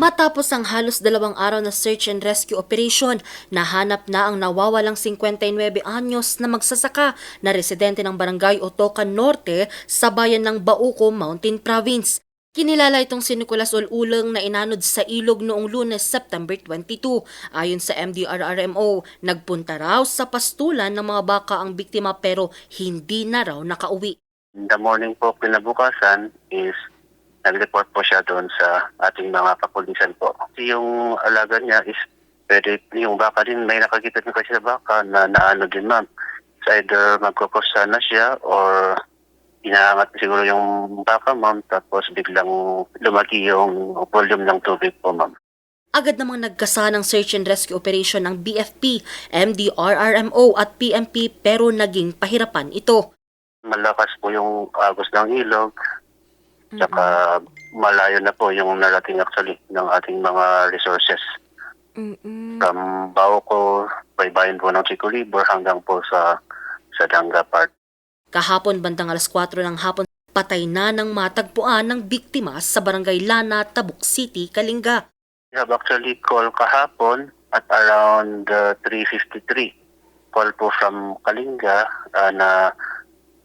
Matapos ang halos dalawang araw na search and rescue operation, nahanap na ang nawawalang 59 anyos na magsasaka na residente ng barangay Otocan Norte sa bayan ng Bauco, Mountain Province. Kinilala itong si Nicolas Ululang na inanod sa ilog noong lunes, September 22. Ayon sa MDRRMO, nagpunta raw sa pastulan ng mga baka ang biktima pero hindi na raw nakauwi. In the morning po kinabukasan is nag-report po siya doon sa ating mga kapulisan po. Kasi yung alaga niya is pwede, yung baka din, may nakakita din kasi sa baka na naano din ma'am. So either magkukusa na siya or inaangat siguro yung baka ma'am tapos biglang lumaki yung volume ng tubig po ma'am. Agad namang nagkasa ng search and rescue operation ng BFP, MDRRMO at PMP pero naging pahirapan ito. Malakas po yung agos ng ilog tsaka malayo na po yung narating actually ng ating mga resources. Mm-mm. from Bauco, baybayin po ng Chicolibor hanggang po sa sa Danga Park. Kahapon bandang alas 4 ng hapon, patay na ng matagpuan ng biktima sa barangay Lana, Tabuk City, Kalinga. We have actually call kahapon at around uh, 3.53. Call po from Kalinga uh, na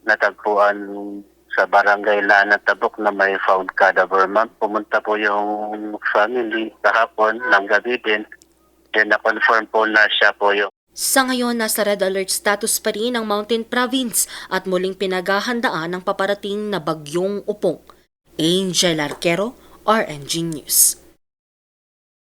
natagpuan sa barangay Lana Tabuk na may found cadaver ma'am. Pumunta po yung family kahapon ng gabi din. Then na-confirm po na siya po yung Sa ngayon, nasa red alert status pa rin ang Mountain Province at muling pinaghahandaan ang paparating na bagyong upong. Angel Arquero, RNG News.